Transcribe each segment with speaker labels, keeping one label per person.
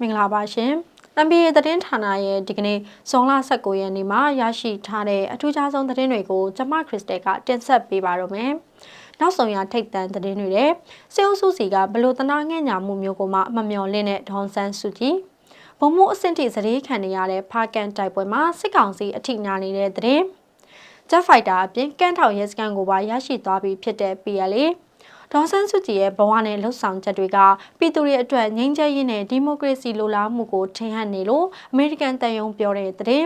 Speaker 1: မင်္ဂလာပါရှင်။ NBA သတင်းဌာနရဲ့ဒီကနေ့ဇွန်လ19ရက်နေ့မှာရရှိထားတဲ့အထူးခြားဆုံးသတင်းတွေကိုကျမခရစ်စတယ်ကတင်ဆက်ပေးပါရမယ်။နောက်ဆုံးရထိတ်တန့်သတင်းတွေတဲ့စေအုပ်စုစီကဘလို့တနာငဲ့ညာမှုမျိုးကိုမှမမျော်လင့်တဲ့ဒေါန်ဆန်းစုကြည်ဘုံမိုးအဆင့်ထိစရေခံနေရတဲ့ဖာကန်တိုက်ပွဲမှာစစ်ကောင်စီအထိနာနေတဲ့သတင်းဂျက်ဖိုက်တာအပြင်ကန့်ထောက်ရဲစခန်းကိုပါရရှိသွားပြီဖြစ်တဲ့ PLA ဒေါ်ဆန်းစုကြည်ရဲ့ဘဝနဲ့လှုပ်ဆောင်ချက်တွေကပြည်သူတွေအတွက်ငြိမ်းချမ်းရေးနဲ့ဒီမိုကရေစီလိုလားမှုကိုထင်ဟပ်နေလို့အမေရိကန်တန်ယုံပြောတဲ့တဲ့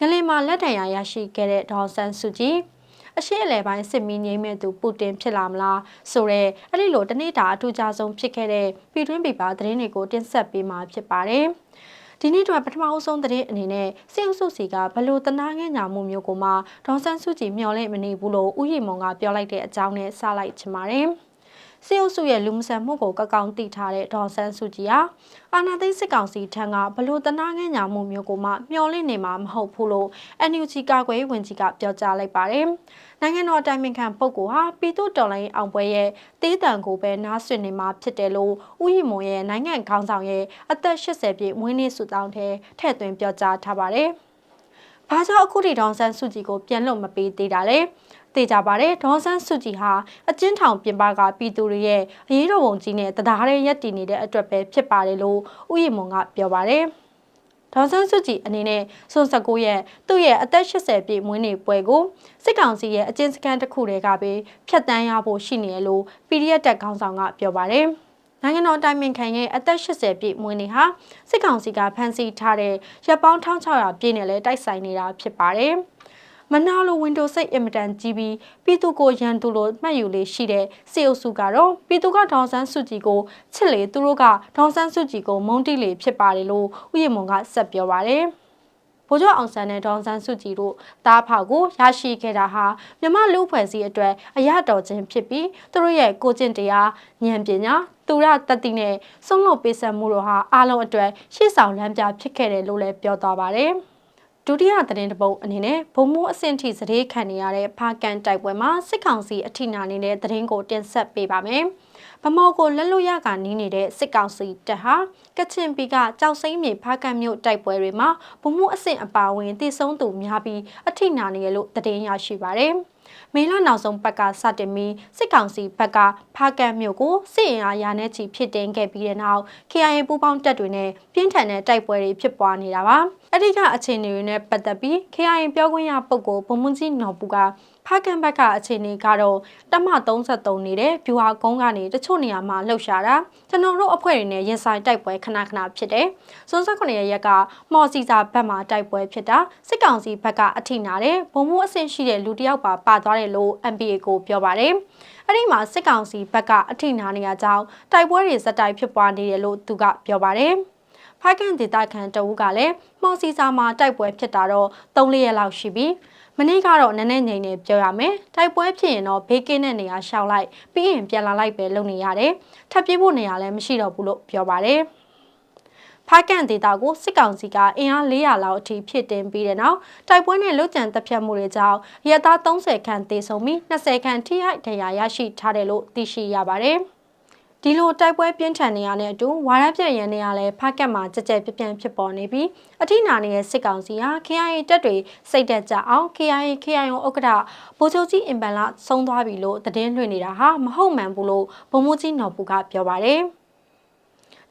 Speaker 1: ငလင်မှာလက်ထံရရရှိခဲ့တဲ့ဒေါ်ဆန်းစုကြည်အရှိအလဲပိုင်းစစ်မီးငြိမ်းမဲ့သူပူတင်ဖြစ်လာမလားဆိုတော့အဲ့ဒီလိုတနေ့တာအထူးခြားဆုံးဖြစ်ခဲ့တဲ့ပြည်တွင်းပြည်ပသတင်းတွေကိုတင်ဆက်ပေးမှာဖြစ်ပါတယ်ဒီနေ့တော့ပထမအဆုံးသတင်းအနေနဲ့စေအုပ်စုစီကဘလို့တနာငဲ့ညာမှုမျိုးကိုမှဒေါန်ဆန်းစုကြည်မျှော်လင့်မနေဘူးလို့ဥယျာဉ်မုံကပြောလိုက်တဲ့အကြောင်းနဲ့စလိုက်ချင်ပါတယ်။ စစ်အုပ်စုရဲ့လူမဆန်မှုကိုကကောင်းသိထားတဲ့ဒေါ်ဆန်းစုကြည်ဟာအာဏာသိမ်းစစ်ကောင်စီထံကဘလို့တနာငဲ့ညာမှုမျိုးကိုမှမျှော်လင့်နေမှာမဟုတ်ဘူးလို့ NUG ကာကွယ်ရေးဝန်ကြီးကပြောကြားလိုက်ပါတယ်။နိုင်ငံတော်တိုင်ပင်ခံပုဂ္ဂိုလ်ဟာပြည်သူတော်လှန်ရေးအောင်ပွဲရဲ့တေးတံကိုပဲနားဆွနေမှာဖြစ်တယ်လို့ဥယျာဉ်မွန်ရဲ့နိုင်ငံခေါင်းဆောင်ရဲ့အသက်80ပြည့်မွေးနေ့ဆုတောင်းထဲထည့်သွင်းပြောကြားထားပါတယ်။ဘာကြောင့်အခုထိဒေါန်ဆန်းစုကြည်ကိုပြန်လွတ်မပေးသေးတာလဲ သိကြပါတယ်ဒေါ်ဆန်းစုကြည်ဟာအကျဉ်းထောင်ပြင်ပကပြည်သူတွေရဲ့အရေးတော်ပုံကြီးနဲ့တရားရဲရက်တည်နေတဲ့အတွက်ပဲဖြစ်ပါတယ်လို့ဥယျာဉ်မွန်ကပြောပါတယ်ဒေါ်ဆန်းစုကြည်အနေနဲ့စွန်19ရက်သူ့ရဲ့အသက်80ပြည့်မွေးနေ့ပွဲကိုစစ်ကောင်စီရဲ့အကျဉ်းစခန်းတစ်ခုတည်းကပဲဖျက်ဆီးရဖို့ရှိနေတယ်လို့ PDF တက်ခေါင်းဆောင်ကပြောပါတယ်နိုင်ငံတော်တိုင်ပင်ခံရဲ့အသက်80ပြည့်မွေးနေ့ဟာစစ်ကောင်စီကဖမ်းဆီးထားတဲ့ရပ်ပေါင်း1600ပြည့်နဲ့လဲတိုက်ဆိုင်နေတာဖြစ်ပါတယ်။ မနာလို Windows စိတ်အင်မတန်ကြီးပြီးပြည်သူကိုရန်သူလိုမှတ်ယူလေးရှိတဲ့စေအုပ်စုကတော့ပြည်သူကဒေါန်ဆန်းစုကြည်ကိုချစ်လေသူတို့ကဒေါန်ဆန်းစုကြည်ကိုမုန်းတိလေဖြစ်ပါတယ်လို့ဥယျာဉ်မုံကဆက်ပြောပါတယ်ဗိုလ်ချုပ်အောင်ဆန်းနဲ့ဒေါန်ဆန်းစုကြည်တို့တားဖောက်ကိုရရှိခဲ့တာဟာမြမလူဖွဲ့စည်းအတွက်အရတော်ခြင်းဖြစ်ပြီးသူတို့ရဲ့ကိုကျင့်တရားဉာဏ်ပညာသူရတတိနဲ့ဆုံးလို့ပေးဆက်မှုတို့ဟာအားလုံးအတွက်ရှေ့ဆောင်လမ်းပြဖြစ်ခဲ့တယ်လို့လည်းပြောသွားပါတယ်။ ဒုတိယသတင်းတပုတ်အနေနဲ့ဘုံမိုးအဆင့်ထိစရေခံနေရတဲ့ဖာကန်တိုက်ပွဲမှာစစ်ကောင်စီအထိနာနေတဲ့သတင်းကိုတင်ဆက်ပေးပါမယ်။ဗမော်ကိုလက်လွတ်ရကနီးနေတဲ့စစ်ကောင်စီတပ်ဟာကချင်ပြည်ကကြောက်စိမ့်မြေဖာကန်မြို့တိုက်ပွဲတွေမှာဘုံမိုးအဆင့်အပါဝင်တည်ဆုံးသူများပြီးအထိနာနေရလို့သတင်းရရှိပါရယ်။ မေလနောက်ဆုံးပတ်ကစတင်ပြီးစစ်ကောင်စီဘက်ကဖားကန်မြို့ကိုစစ်အင်အားရာနဲ့ချီဖြစ်တင်ခဲ့ပြီးတဲ့နောက် KIA ပူးပေါင်းတပ်တွေနဲ့ပြင်းထန်တဲ့တိုက်ပွဲတွေဖြစ်ပွားနေတာပါအဲ့ဒီကအခြေအနေတွေနဲ့ပတ်သက်ပြီး KIA ပြောခွင့်ရပုဂ္ဂိုလ်ဗိုလ်မှူးကြီးနော်ပူက ဖားကန်ဘက်ကအခြေအနေကတော့တမ33နေတဲ့ဗျူဟာကုန်းကနေတချို့နေရာမှာလှုပ်ရှားတာကျွန်တော်တို့အဖွဲ့တွေနဲ့ရင်ဆိုင်တိုက်ပွဲခဏခဏဖြစ်တယ်။စွန်းဆက်9ရက်ကမော်စီစာဘက်မှာတိုက်ပွဲဖြစ်တာစစ်ကောင်စီဘက်ကအထိနာတယ်ဘုံမှုအဆင့်ရှိတဲ့လူတယောက်ပါပါသွားတယ်လို့ MPA ကိုပြောပါတယ်။အဲ့ဒီမှာစစ်ကောင်စီဘက်ကအထိနာနေရကြောင်းတိုက်ပွဲတွေဇက်တိုက်ဖြစ်ပွားနေတယ်လို့သူကပြောပါတယ်။ဖိုက်ကန်ဒေတာခန်တအူးကလည်းမော်စီစာမှာတိုက်ပွဲဖြစ်တာတော့3ရက်လောက်ရှိပြီ။ မနေ့ကတော့နည်းနည်းငြိမ်နေပြောရမယ်တိုက်ပွဲဖြစ်ရင်တော့ဘေးကင်းတဲ့နေရာရှောက်လိုက်ပြီးရင်ပြန်လာလိုက်ပဲလုပ်နေရတယ်ထပ်ပြေးဖို့နေရာလည်းမရှိတော့ဘူးလို့ပြောပါတယ်ဖားကန်ဒေတာကိုစစ်ကောင်စီကအင်အား400လောက်အထိဖြစ်တင်ပြီးတဲ့နောက်တိုက်ပွဲနဲ့လုကြံတပ်ဖြတ်မှုတွေကြောင့်ရဲသား30ခန့်သေဆုံးပြီး20ခန့်ထိခိုက်ဒဏ်ရာရရှိထားတယ်လို့သိရှိရပါတယ်။ ဒီလိုတိုက်ပွဲပြင်းထန်နေရတဲ့အတူဝါရပြက်ရန်နေရလဲဖားကက်မှာကြကြပြပြန့်ဖြစ်ပေါ်နေပြီးအထိနာနေတဲ့စစ်ကောင်စီဟာ KIA တပ်တွေစိတ်တက်ကြအောင် KIA KIO ဥက္ကဋ္ဌဗိုလ်ချုပ်ကြီးအင်ပန်လာဆုံးသွားပြီလို့သတင်းလွှင့်နေတာဟာမဟုတ်မှန်ဘူးလို့ဗိုလ်မှူးကြီးနော်ပူကပြောပါတယ်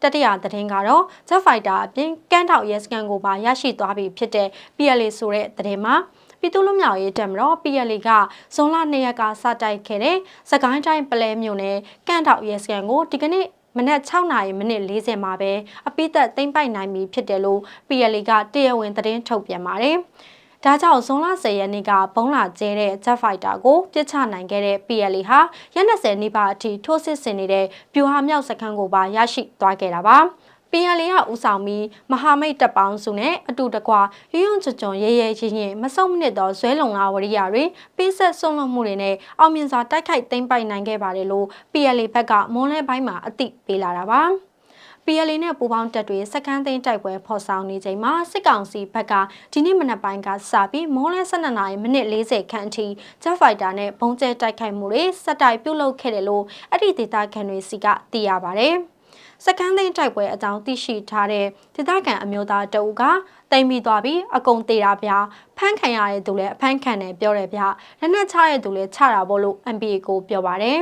Speaker 1: တတိယသတင်းကတော့ Jet Fighter အပြင်ကန်းထောက်ရဲစကန်ကိုပါရရှိသွားပြီဖြစ်တဲ့ PLA ဆိုတဲ့သတင်းမှာ ပြည်သူ့လူမျိုးရေးတက်မတော် PLA ကဇွန်လ2ရက်ကစတိုက်ခဲ့တဲ့စကိုင်းတိုင်းပလဲမြို့နယ်ကန့်တောက်ရဲစကန်ကိုဒီကနေ့မနက်6နာရီမိနစ်40မှာပဲအပိသက်သိမ့်ပိုက်နိုင်ပြီဖြစ်တယ်လို့ PLA ကတရားဝင်သတင်းထုတ်ပြန်ပါတယ်။ဒါကြောင့်ဇွန်လ10ရက်နေ့ကဘုံလာကျဲတဲ့ Jet Fighter ကိုပြစ်ချနိုင်ခဲ့တဲ့ PLA ဟာရက်20နီးပါးအထိထိုးစစ်ဆင်နေတဲ့ဗျူဟာမြောက်စခန်းကိုပါရရှိသွားခဲ့တာပါ။ PNL ကဦးဆောင်ပြီးမဟာမိတ်တပ်ပေါင်းစုနဲ့အတူတကွရွရွချွချွန်ရဲရဲချင်းချင်းမဆုံးမနစ်သောဇွဲလုံလာဝရိယတွေပေးဆက်ဆုံးလွတ်မှုတွေနဲ့အောင်မြင်စွာတိုက်ခိုက်သိမ်းပိုက်နိုင်ခဲ့ပါတယ်လို့ PNL ဘက်ကမွန်းလဲပိုင်းမှာအသိပေးလာတာပါ။ PLA နဲ့ပူးပေါင်းတပ်တွေစက္ကန့်သိန်းတိုက်ပွဲဖော်ဆောင်နေချိန်မှာစစ်ကောင်စီဘက်ကဒီနေ့မနက်ပိုင်းကစပြီးမိုးလဲ12နာရီမိနစ်40ခန့်အထိ Jet Fighter နဲ့ဘုံကျဲတိုက်ခိုက်မှုတွေစက်တိုက်ပြုတ်လုခဲ့တယ်လို့အဲ့ဒီဒေသခံတွေစီကသိရပါဗျ။စ စကန်းသိန်းတိုက်ပွဲအကြောင်းသိရှိထားတဲ့ဒေသခံအမျိုးသားတအူကတိမ်ပြီးသွားပြီးအကုန်သေးတာဗျာဖမ်းခံရတဲ့သူလည်းအဖမ်းခံတယ်ပြောတယ်ဗျာလက်နက်ချတဲ့သူလည်းချတာပေါ့လို့ MPA ကိုပြောပါတယ်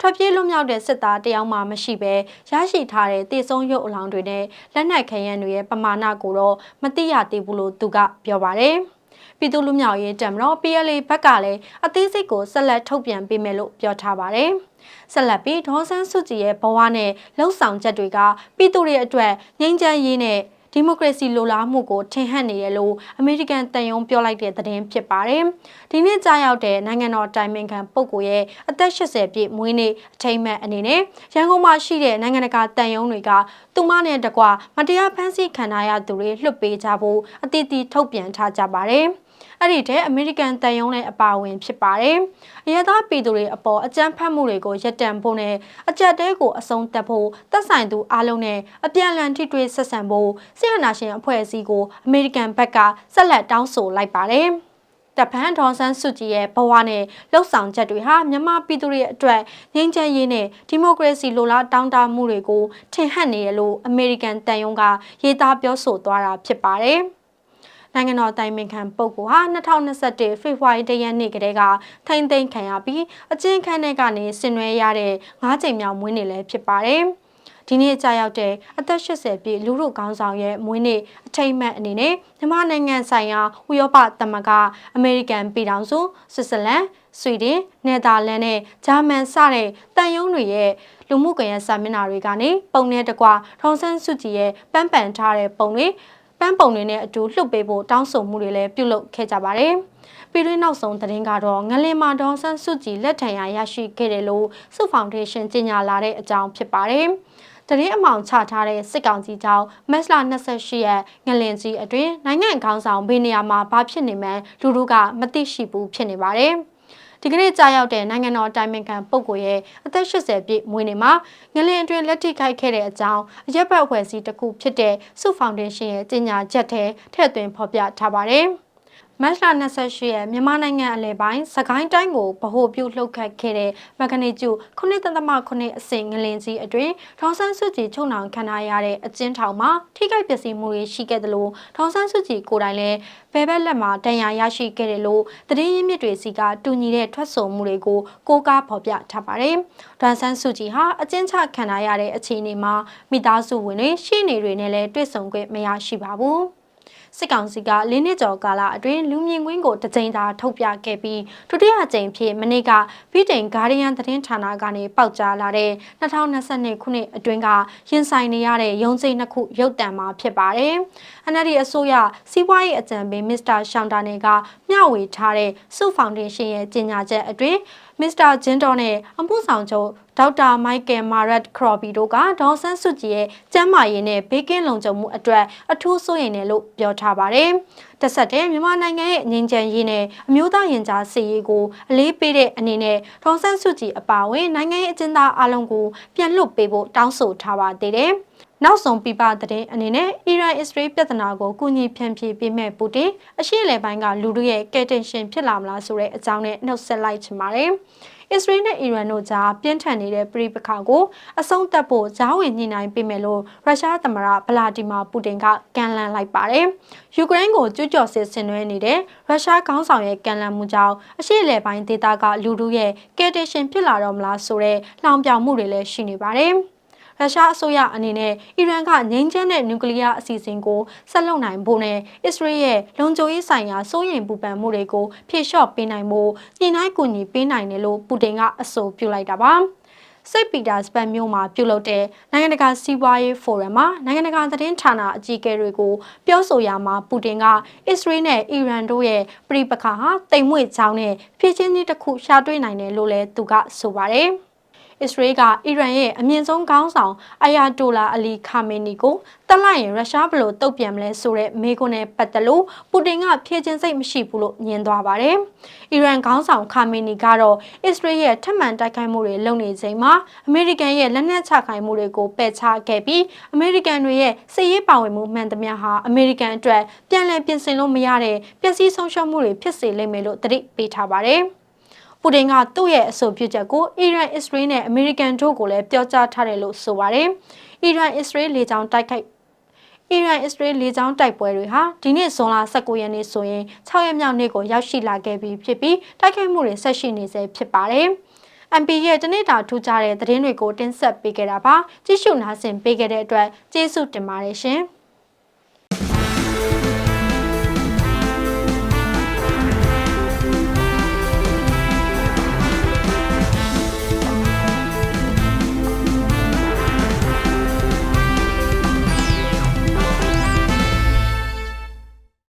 Speaker 1: ထွက်ပြေးလွတ်မြောက်တဲ့စစ်သားတယောက်မှမရှိဘဲရရှိထားတဲ့တေဆုံးရုပ်အလောင်းတွေနဲ့လက်နက်ခဲယမ်းတွေရဲ့ပမာဏကိုတော့မသိရသေးဘူးလို့သူကပြောပါတယ်။ပြည်သူလူမျိုးရေးတံမတော် PLA ဘက်ကလည်းအသေးစိတ်ကိုဆက်လက်ထုတ်ပြန်ပေးမယ်လို့ပြောထားပါတယ်။ ဆက်လက်ပြီးဒေါ်ဆန်းစုကြည်ရဲ့ဘဝနဲ့လှုပ်ဆောင်ချက်တွေကပြည်သူတွေအတွက်ငြိမ်းချမ်းရေးနဲ့ဒီမိုကရေစီလိုလားမှုကိုထင်ဟပ်နေရလို့အမေရိကန်တန်ယုံပြောလိုက်တဲ့သတင်းဖြစ်ပါတယ်။ဒီနေ့ကြာရောက်တဲ့နိုင်ငံတော်တိုင်ပင်ခံပုဂ္ဂိုလ်ရဲ့အသက်80ပြည့်မွေးနေ့အထိမ်းအမှတ်အနေနဲ့ရန်ကုန်မှာရှိတဲ့နိုင်ငံတကာတန်ယုံတွေကသူမနဲ့တကွမတရားဖမ်းဆီးခံထားရသူတွေလွှတ်ပေးကြဖို့အတိအသီးထုတ်ပြန်ထားကြပါတယ်။ အဲ့ဒီတဲ့အမေရိကန်တန်ယုံနဲ့အပါအဝင်ဖြစ်ပါတယ်။အရသာပြည်သူတွေအပေါ်အကြမ်းဖက်မှုတွေကိုရပ်တန့်ဖို့နဲ့အကြက်တဲကိုအဆုံးသတ်ဖို့သက်ဆိုင်သူအလုံးနဲ့အပြန်အလှန်ထိတွေ့ဆက်ဆံဖို့စစ်အာဏာရှင်အဖွဲ့အစည်းကိုအမေရိကန်ဘက်ကဆက်လက်တောင်းဆိုလိုက်ပါတယ်။တပန်ဒေါ်ဆန်းစုကြည်ရဲ့ဘဝနဲ့လှုပ်ဆောင်ချက်တွေဟာမြန်မာပြည်သူတွေအတွက်ငြိမ်းချမ်းရေးနဲ့ဒီမိုကရေစီလိုလားတောင်းတမှုတွေကိုထင်ဟပ်နေရလို့အမေရိကန်တန်ယုံကရေးသားပြောဆိုသွားတာဖြစ်ပါတယ်။ နိုင်ငံတော်တိုင်ပင်ခံပုဂ္ဂိုလ်ဟာ2021ဖေဖော်ဝါရီလရက်နေ့ကတည်းကထိမ့်သိမ်းခံရပြီးအကျဉ်းခန်းထဲကနေဆင်နွှဲရတဲ့၅ချိန်မြောက်မွေးနေ့လည်းဖြစ်ပါတယ်။ဒီနေ့ကြာရောက်တဲ့အသက်80ပြည့်လူမှုခေါင်းဆောင်ရဲ့မွေးနေ့အထိမ်းအမှတ်အနေနဲ့မြန်မာနိုင်ငံဆိုင်ရာဥရောပသမဂ္ဂအမေရိကန်ပြည်ထောင်စုဆွစ်ဇာလန်ဆွီဒင်နယ်သာလန်နဲ့ဂျာမန်စတဲ့တန်ယုံတွေရဲ့လူမှုကွန်ရက်စာမျက်နှာတွေကနေပုံနဲ့တကွထောင်ဆန်းစုကြည်ရဲ့ပန်းပန်ထားတဲ့ပုံတွေ ပန်းပုံတွေနဲ့အတူလှုပ်ပေးဖို့တောင်းဆိုမှုတွေလည်းပြုလုပ်ခဲ့ကြပါတယ်။ပြည်တွင်းနောက်ဆုံးသတင်းကတော့ငလင်မာဒေါန်ဆန်းစုကြည်လက်ထံရရရှိခဲ့တယ်လို့စုဖောင်ဒေးရှင်းကြေညာလာတဲ့အကြောင်းဖြစ်ပါတယ်။တရင်အမောင်ချထားတဲ့စစ်ကောင်စီကြောင့်မက်စလာ28ရက်ငလင်ကြီးအတွင်းနိုင်ငံခေါင်းဆောင်ဘေးနေရာမှာဘာဖြစ်နေမှန်းလူတို့ကမသိရှိဘူးဖြစ်နေပါတယ်။ ဒီကနေ့ကြာရောက်တဲ့နိုင်ငံတော်တိုင်ပင်ခံပုဂ္ဂိုလ်ရဲ့အသက်80ပြည့်မွေးနေ့မှာငလင်အတွင်းလက်ထိခိုက်ခဲ့တဲ့အကြောင်းအရက်ဘတ်အဖွဲ့အစည်းတစ်ခုဖြစ်တဲ့စုဖောင်ဒေးရှင်းရဲ့ကြေညာချက်ထဲထည့်သွင်းဖော်ပြထားပါတယ်။ မတ်လ28ရက်မြန်မာနိုင်ငံအလဲပိုင်းစကိုင်းတိုင်းကိုဗဟိုပြုလှုပ်ခတ်ခဲ့တဲ့မဂနီကျူ9.9အဆင့်ငလင်ကြီးအတွင်းထောင်ဆန်းစုကြည်ချုံနှောင်ခံထားရတဲ့အကျဉ်းထောင်မှာထိခိုက်ပျက်စီးမှုတွေရှိခဲ့တယ်လို့ထောင်ဆန်းစုကြည်ကိုယ်တိုင်လည်းဘဲဘက်လက်မှာတန်ရာရရှိခဲ့တယ်လို့သတင်းရင်းမြစ်တွေစီကတူညီတဲ့ထွက်ဆိုမှုတွေကိုကိုးကားဖော်ပြထားပါတယ်။ထောင်ဆန်းစုကြည်ဟာအကျဉ်းချခံထားရတဲ့အခြေအနေမှာမိသားစုဝင်တွေရှေ့နေတွေနဲ့လည်းတွေ့ဆုံခွင့်မရရှိပါဘူး။ စစ်ကောင်စီက၄နှစ်ကျော်ကာလအတွင်းလူမြင့်ကွင်းကိုတကြိမ်သာထုတ်ပြခဲ့ပြီးဒုတိယကြိမ်ဖြစ်မနေ့ကဗီတိန်ဂါဒီယန်သတင်းဌာနကနေပေါက်ကြားလာတဲ့2022ခုနှစ်အတွင်းကရင်ဆိုင်နေရတဲ့ရုံးစိတ်နှစ်ခုရုတ်တံမှာဖြစ်ပါတယ်။ NLD အစိုးရစီးပွားရေးအကြံပေးမစ္စတာရှောင်းတာနေကမျှဝေထားတဲ့စုဖောင်ဒေးရှင်းရဲ့ကြေညာချက်အတွင်း မစ္စတာဂျင်တော်နဲ့အမှုဆောင်ချုပ်ဒေါက်တာမိုက်ကယ်မာရက်ခရော်ဘီတို့ကဒေါ်ဆန်းစုကြည်ရဲ့ကျန်းမာရေးနဲ့ဘေးကင်းလုံခြုံမှုအတွက်အထူးစိုးရိမ်တယ်လို့ပြောထားပါတယ်။တဆက်တည်းမြန်မာနိုင်ငံရဲ့ငြိမ်းချမ်းရေးနဲ့အမျိုးသားရင်ကြားစီရေးကိုအလေးပေးတဲ့အနေနဲ့ဒေါ်ဆန်းစုကြည်အပါအဝင်နိုင်ငံရေးအကျဉ်းသားအလုံးကိုပြန်လွတ်ပေးဖို့တောင်းဆိုထားပါသေးတယ်။ နောက်ဆုံးပြပတဲ့အနေနဲ့အီရန်အစ္စရေးပြဿနာကိုကုညီဖြန့်ဖြေပေးမဲ့ပူတင်အရှိလေပိုင်းကလူတို့ရဲ့ကဲတင်ရှင်ဖြစ်လာမလားဆိုတဲ့အကြောင်းနဲ့နှုတ်ဆက်လိုက်ချင်ပါတယ်။အစ္စရေးနဲ့အီရန်တို့ကြားပြင်းထန်နေတဲ့ပြည်ပခါကိုအဆုံးသတ်ဖို့ဂျားဝင်ညှိနှိုင်းပေးမယ်လို့ရုရှားသမ္မတဗလာဒီမာပူတင်ကကန့်လန့်လိုက်ပါတယ်။ယူကရိန်းကိုကျူးကျော်စစ်ဆင်နွှဲနေတဲ့ရုရှားခေါင်းဆောင်ရဲ့ကန့်လန့်မှုကြောင့်အရှေ့အလယ်ပိုင်းဒေသကလူထုရဲ့ကယ်တင်ရှင်ဖြစ်လာတော့မလားဆိုတဲ့လှောင်ပြောင်မှုတွေလည်းရှိနေပါတယ်။ ရုရှားအစိုးရအနေနဲ့အီရန်ကငြိမ်းချမ်းတဲ့နျူကလ িয়ার အစီအစဉ်ကိုဆက်လုပ်နိုင်ဖို့နဲ့အစ္စရေးရဲ့လုံခြုံရေးဆိုင်ရာစိုးရိမ်ပူပန်မှုတွေကိုဖြေလျှော့ပေးနိုင်ဖို့ညှိနှိုင်းကူညီပေးနိုင်တယ်လို့ပူတင်ကအဆိုပြုလိုက်တာပါစိတ်ပီတာစပန်မြို့မှာပြုလုပ်တဲ့နိုင်ငံတကာစီးပွားရေးဖိုရမ်မှာနိုင်ငံတကာသတင်းဌာနအကြီးအကဲတွေကိုပြောဆိုရမှာပူတင်ကအစ္စရေးနဲ့အီရန်တို့ရဲ့ပြည်ပခါဟာတိမ်မွေ့ချောင်းနဲ့ဖြည့်ချင်းကြီးတစ်ခုရှာတွေ့နိုင်တယ်လို့လည်းသူကဆိုပါတယ်။ အစ္စရေးကအီရန်ရဲ့အမြင့်ဆုံးခေါင်းဆောင်အာယာတိုလာအလီခါမေနီကိုတက်လိုက်ရင်ရုရှားဘလို့တုတ်ပြန်မလဲဆိုတဲ့မေးခွန်းနဲ့ပတ်သက်လို့ပူတင်ကဖြေချင်းစိတ်မရှိဘူးလို့ညင်သွားပါတယ်။အီရန်ခေါင်းဆောင်ခါမေနီကတော့အစ္စရေးရဲ့ထပ်မံတိုက်ခိုက်မှုတွေလုပ်နေချိန်မှာအမေရိကန်ရဲ့လက်နက်ချခိုင်မှုတွေကိုပယ်ချခဲ့ပြီးအမေရိကန်တွေရဲ့စစ်ရေးပါဝင်မှုမှန်သမျှဟာအမေရိကန်အတွက်ပြန်လည်ပြင်ဆင်လို့မရတဲ့ပျက်စီးဆုံးရှုံးမှုတွေဖြစ်စေလိမ့်မယ်လို့သတိပေးထားပါတယ်။ပ ပူတင်ကသူ့ရဲ့အဆိုပြုချက်ကိုအီရန်၊အစ္စရေးနဲ့အမေရိကန်တို့ကိုလည်းပြောကြားထားတယ်လို့ဆိုပါတယ်။အီရန်၊အစ္စရေးလေကြောင်းတိုက်ခိုက်အီရန်အစ္စရေးလေကြောင်းတိုက်ပွဲတွေဟာဒီနေ့ဇွန်လ19ရက်နေ့ဆိုရင်6ရက်မြောက်နေ့ကိုရောက်ရှိလာခဲ့ပြီးဖြစ်ပြီးတိုက်ခိုက်မှုတွေဆက်ရှိနေဆဲဖြစ်ပါတယ်။ MP ရဲ့တနေ့တာထူးခြားတဲ့သတင်းတွေကိုတင်ဆက်ပေးခဲ့တာပါ။ကြည့်ရှုနားဆင်ပေးခဲ့တဲ့အတွက်ကျေးဇူးတင်ပါတယ်ရှင်။